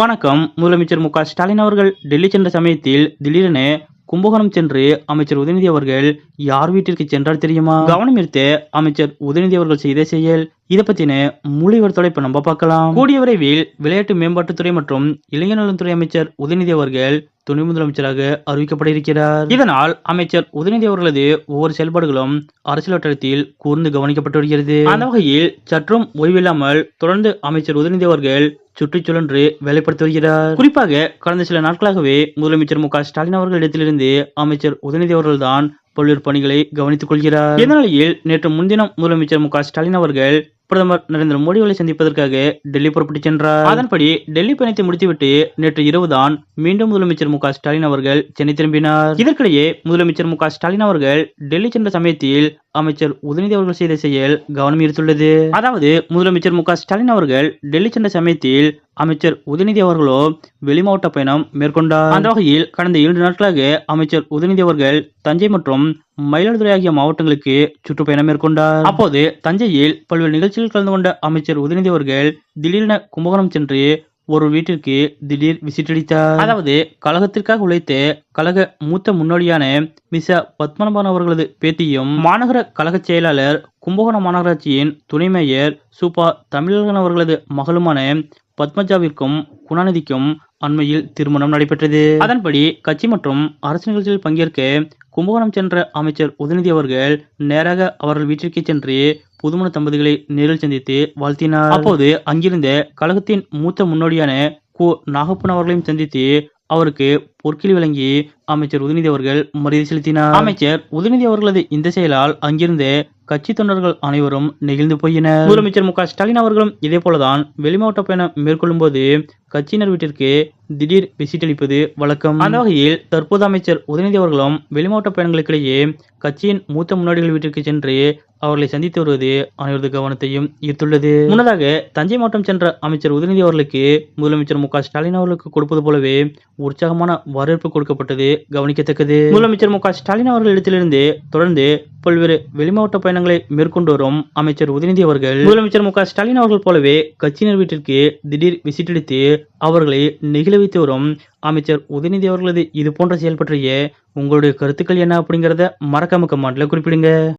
வணக்கம். முதலமைச்சர் மு க ஸ்டாலின் அவர்கள் டெல்லி சென்ற சமயத்தில் திடீரென கும்பகோணம் சென்று அமைச்சர் உதயநிதி அவர்கள் யார் வீட்டிற்கு சென்றார் தெரியுமா? கவனம் ஈர்த்த அமைச்சர் உதயநிதி அவர்கள் செய்த செயல். இதை பத்தின முழுவர் தொலைப்பு நம்ம பார்க்கலாம். கூடிய விரைவில் விளையாட்டு மேம்பாட்டுத்துறை மற்றும் இளைஞர் நலன்துறை அமைச்சர் உதயநிதி அவர்கள் துணை முதலமைச்சராக அறிவிக்கப்பட இருக்கிறார் இதனால் அமைச்சர் உதயநிதி அவர்களது ஒவ்வொரு செயல்பாடுகளும் அரசியல் வட்டாரத்தில் கூர்ந்து கவனிக்கப்பட்டு வருகிறது. அந்த வகையில் சற்றும் ஓய்வில்லாமல் தொடர்ந்து அமைச்சர் உதயநிதி அவர்கள் சுற்றுச்சூழன்று வேலைப்படுத்தி வருகிறார். குறிப்பாக கடந்த சில நாட்களாகவே முதலமைச்சர் மு க ஸ்டாலின் அவர்களிடத்திலிருந்து அமைச்சர் உதயநிதி அவர்கள்தான் பல்வேறு பணிகளை கவனித்துக் கொள்கிறார். இந்நிலையில் நேற்று முன்தினம் முதலமைச்சர் மு க ஸ்டாலின் அவர்கள் பிரதமர் நரேந்திர மோடிகளை சந்திப்பதற்காக டெல்லி புறப்பட்டு சென்றார். அதன்படி டெல்லி பயணத்தை முடித்துவிட்டு நேற்று இரவுதான் மீண்டும் முதலமைச்சர் மு ஸ்டாலின் அவர்கள் சென்னை திரும்பினார். இதற்கிடையே முதலமைச்சர் மு ஸ்டாலின் அவர்கள் டெல்லி சென்ற சமயத்தில் அமைச்சர் உதயநிதி அவர்கள் செய்த செயல் கவனம் ஈர்த்துள்ளது. அதாவது முதலமைச்சர் மு ஸ்டாலின் அவர்கள் டெல்லி சென்ற சமயத்தில் அமைச்சர் உதயநிதி அவர்களோ வெளிமாவட்ட பயணம் மேற்கொண்டார். அந்த வகையில் கடந்த இரண்டு நாட்களாக அமைச்சர் உதயநிதி அவர்கள் தஞ்சை மற்றும் மயிலாடுதுறை ஆகிய மாவட்டங்களுக்கு சுற்றுப்பயணம் மேற்கொண்டார். அப்போது தஞ்சையில் பல்வேறு நிகழ்ச்சிகள் கலந்து கொண்ட அமைச்சர் உதயநிதி அவர்கள் திடீரென கும்பகோணம் சென்று ஒரு வீட்டிற்கு திடீர் விசிட் அடித்தார் அதாவது கழகத்திற்காக உழைத்த கழக மூத்த முன்னோடியான மிச பத்மநாபன் அவர்களது பேத்தியும் மாநகர கழக செயலாளர் கும்பகோணம் மாநகராட்சியின் துணை மேயர் சூப்பா தமிழகன் அவர்களது மகளுமான பத்மஜாவிற்கும் குணாநிதிக்கும் அண்மையில் திருமணம் நடைபெற்றது. அதன்படி கட்சி மற்றும் அரசு நிகழ்ச்சியில் பங்கேற்க கும்பகோணம் சென்ற அமைச்சர் உதயநிதி அவர்கள் நேராக அவர்கள் வீட்டிற்கே சென்று புதுமண தம்பதிகளை நேரில் சந்தித்து வாழ்த்தினார். அப்போது அங்கிருந்த கழகத்தின் மூத்த முன்னோடியான கு. நாகப்பன் அவர்களையும் சந்தித்து அவருக்கு பொற்கிளி வழங்கி அமைச்சர் உதயநிதி அவர்கள் மரியாதை செலுத்தினார். அமைச்சர் உதயநிதி அவர்களது இந்த செயலால் அங்கிருந்த கட்சி தொண்டர்கள் அனைவரும் நெகிழ்ந்து போயினர். முதலமைச்சர் மு ஸ்டாலின் அவர்களும் இதே போலதான் வெளிமாவட்ட பயணம் மேற்கொள்ளும் போது கட்சியினர் வீட்டிற்கு திடீர் விசிட் அளிப்பது வழக்கம். அந்த வகையில் தற்போது அமைச்சர் உதயநிதி அவர்களும் வெளிமாவட்ட பயணங்களுக்கிடையே கட்சியின் மூத்த முன்னோடிகள் வீட்டிற்கு சென்று அவர்களை சந்தித்து வருவது அனைவரது கவனத்தையும் ஈர்த்துள்ளது. முன்னதாக தஞ்சை மாவட்டம் சென்ற அமைச்சர் உதயநிதி அவர்களுக்கு முதலமைச்சர் மு ஸ்டாலின் அவர்களுக்கு கொடுப்பது போலவே உற்சாகமான வரவேற்பு கொடுக்கப்பட்டது கவனிக்கத்தக்கது. முதலமைச்சர் மு க ஸ்டாலின் அவர்களிடத்திலிருந்து தொடர்ந்து பல்வேறு வெளிமாவட்ட பயணங்களை மேற்கொண்டு வரும் அமைச்சர் உதயநிதி அவர்கள் முதலமைச்சர் மு க ஸ்டாலின் அவர்கள் போலவே கட்சியினர் வீட்டிற்கு திடீர் விசிட் அளித்து அவர்களை நெகிழ வைத்து வரும் அமைச்சர் உதயநிதி அவர்களது இது போன்ற செயல் பற்றிய உங்களுடைய கருத்துக்கள் என்ன அப்படிங்கறத மறக்காம கமெண்ட்ல குறிப்பிடுங்க.